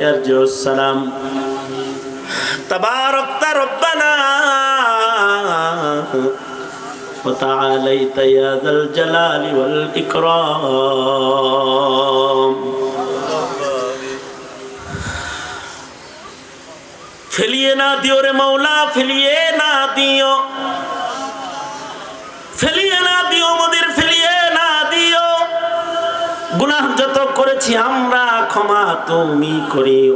يرجو السلام تباركت ربنا وتعاليت يا ذا الجلال والإكرام ফেলিয়ে না দিও রে মৌলা ফেলিয়ে না দিও গুনাহ যত করেছি, আমরা ক্ষমা তুমি করিও।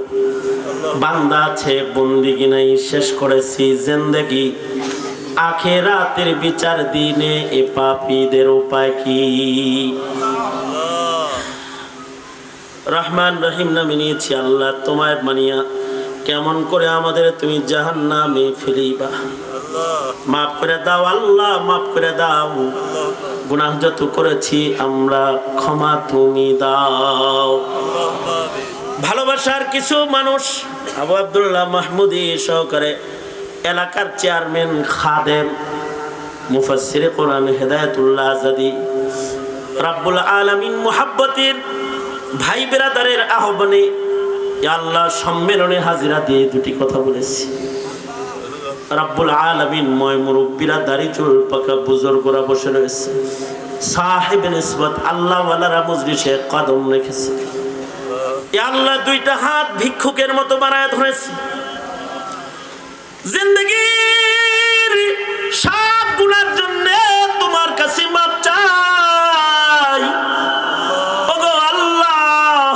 বান্দা আছে, বন্দিগি নাই, শেষ করেছি জিন্দেগি। আখেরাতের বিচার দিনে এ পাপীদের উপায় কি? রহমান রহিম নামে নিয়েছি আল্লাহ, তোমায় মানিয়া। কেমন করে আমাদের তুমি জাহান নামে ফেলিবা। মাফ করে দাও আল্লাহ, মাফ করে দাও। গুনাহ যত করেছি, আমরা ক্ষমা তুমি দাও। ভালোবাসার কিছু মানুষ, আবু আবদুল্লাহ মাহমুদি সহকারে এলাকার চেয়ারম্যান খাদেম, মুফাসসিরে কোরআন হেদায়েতুল্লাহ আজাদি, রাব্বুল আলামিন মুহাব্বতের ভাই বেরাদারের আহ্বানে আল্লাহ সম্মেলনে হাজিরা দিয়ে দুটি কথা বলেছি। রাব্বুল আলামিন ময় মুরব্বীরা দাড়ি চুল পাকা বুজুর্গরা বসে রয়েছে। সাহেব নিসবত আল্লাহ ওয়ালারা মজলিসে কদম রেখেছে। আল্লাহ দুইটা হাত ভিক্ষুকের মতো বানায় ধরেছে। জিন্দগির সব গুণার জন্য তোমার কাছে মাপ চাই। ওগো আল্লাহ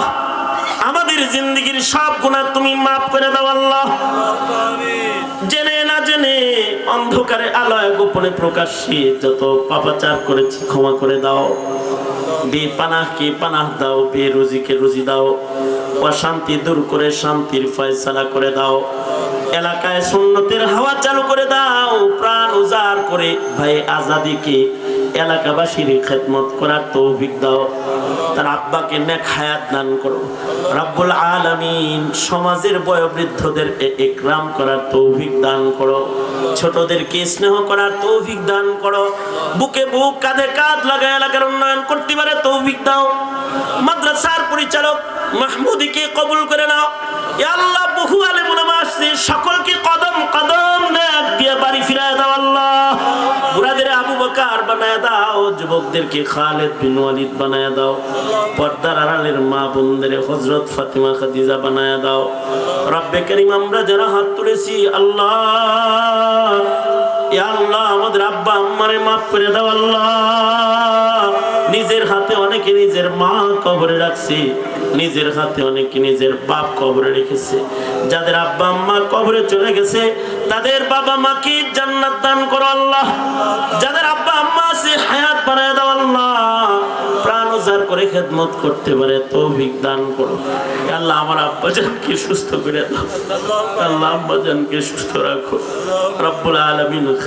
আমাদের জিন্দগির সব গুণা তুমি মাফ করে দাও আল্লাহ। জেনে জেনে অন্ধকারে আলোয় গোপনে প্রকাশ্যে যত পাপাচার করেছি, ক্ষমা করে দাও। বে পানাহ দাও বে রুজিকে রুজি দাও। অশান্তি দূর করে শান্তির ফয়সালা করে দাও। এলাকায় সুন্নতের হাওয়া চালু করে দাও। প্রাণ উজাড় করে ভাই আজাদিকে এলাকাবাসীর খেদমত করার তৌফিক দাও। তার আব্বাকে নেক হায়াত দান করো। রাব্বুল আলামিন সমাজের বয়োবৃদ্ধদের একরাম করার তৌফিক দান করো। ছোটদেরকে স্নেহ করার তৌফিক দান করো। বুকে বুক, কাঁধে কাঁধ লাগায় এলাকার উন্নয়ন করতে পারে, তৌফিক দাও। মাদ্রাসার পরিচালক মাহমুদিকে কবুল করে নাও। আল্লাহ, বহু আলেম ওলামা আসছে, সকলকে যুবকদেরকে খালেদ বিন ওয়ালিদ বানায় দাও। পর্দার আড়ালের মা বোনদের হজরত ফাতিমা খাদিজা বানায় দাও। রব্বে করিম, আমরা যারা হাত তুলেছি, আল্লাহ আল্লাহ, আমাদের আব্বা আম্মারে মাফ করে দাও, আল্লাহ। নিজের হাতে অনেকে নিজের মা কবরে রাখছে, নিজের হাতে অনেকে নিজের বাপ কবরে রেখেছে। যাদের আব্বা আম্মা কবরে চলে গেছে, তাদের বাবা মাকে জান্নাত দান করো, আল্লাহ। যাদের আব্বা আম্মা করে আল্লাহ সুস্থ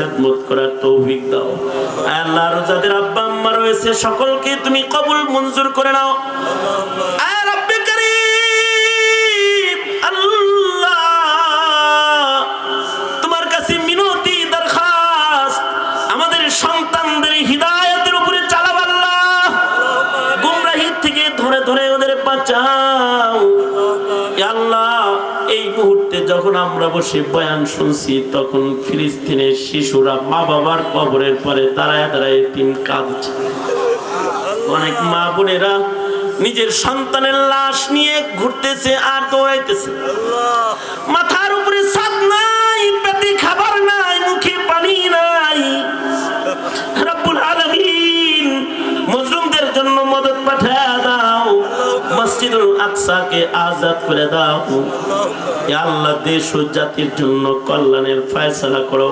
খেদমত দাও। আল্লাহ যাদের আব্বা আম্মা রয়েছে, সকলকে তুমি কবুল মঞ্জুর করে নাও। বাঁচাও আল্লাহ, এই মুহূর্তে যখন আমরা বসে বয়ান শুনছি, তখন ফিলিস্তিনের শিশুরা মা বাবার কবরের পরে দাঁড়ায় দাঁড়ায় তিন কাঁদছে। অনেক মা বোনেরা নিজের সন্তানের লাশ নিয়ে ঘুরতেছে আর দৌড়াইতেছে। মাথার আকসাকে আজাদ করে দাও। আল্লাহ, দেশ ও জাতির জন্য কল্যাণের ফয়সালা করো।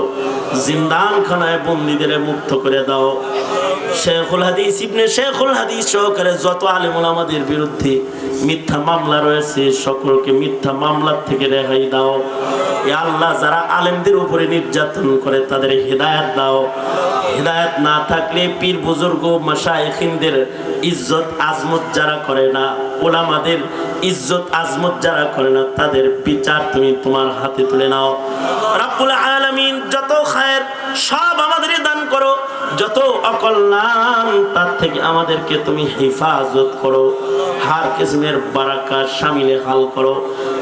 জিন্দান খানায় বন্দীদের মুক্ত করে দাও। শেখুল হাদিস, ইবনে শেখুল হাদিস সহকারে যত আলেমুল আমাদের বিরুদ্ধে মিথ্যা মামলা রয়েছে, সকলকে মিথ্যা মামলার থেকে রেহাই দাও। আল্লাহ, যারা আলেমদের উপরে নির্যাতন করে, তাদের হেদায়াত দাও। হেদায়াত না থাকলে পীর বুজুর্গ মাসায়খিনদের ইজ্জত আজমত যারা করে না, ওলামাদের ইজ্জত আজমত যারা করে না, তাদের বিচার তুমি তোমার হাতে তুলে নাও। রাব্বুল আলামিন যত খায়ের সব আমাদের দান করো। যত অকল্যাণ তার থেকে আমাদেরকে তুমি হেফাজত করো হার কিসমের বারাকা শামিলে হাল করো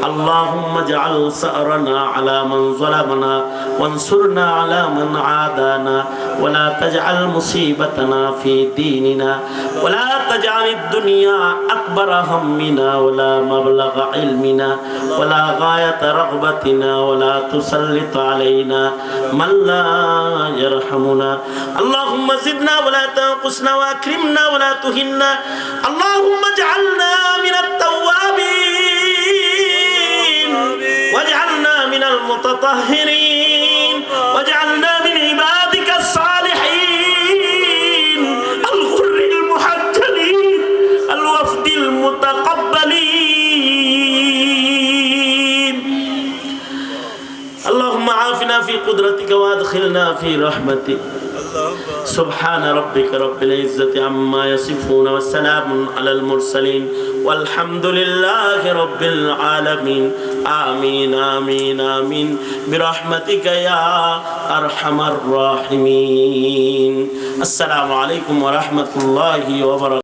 আল্লাহুম্মা জাআল সারনা আলা মান যালামানা ওয়ানসুরনা আলা মান আদানা ولا تجعل مصيبتنا في ديننا ولا تجعل الدنيا أكبر همنا ولا مبلغ علمنا ولا غاية رغبتنا ولا تسلط علينا من لا يرحمنا اللهم زدنا ولا تنقصنا وأكرمنا ولا تهنا اللهم اجعلنا من التوابين واجعلنا من المتطهرين واجعلنا من عبادك الصالحين الغر المحجلين الوفد المتقبلين اللهم عافنا في قدرتك وادخلنا في رحمتك سبحان ربك رب العزة عما يصفون والسلام على المرسلين والحمد لله رب العالمين آمين آمين آمين برحمتك يا أرحم الراحمين السلام عليكم ورحمة الله وبركاته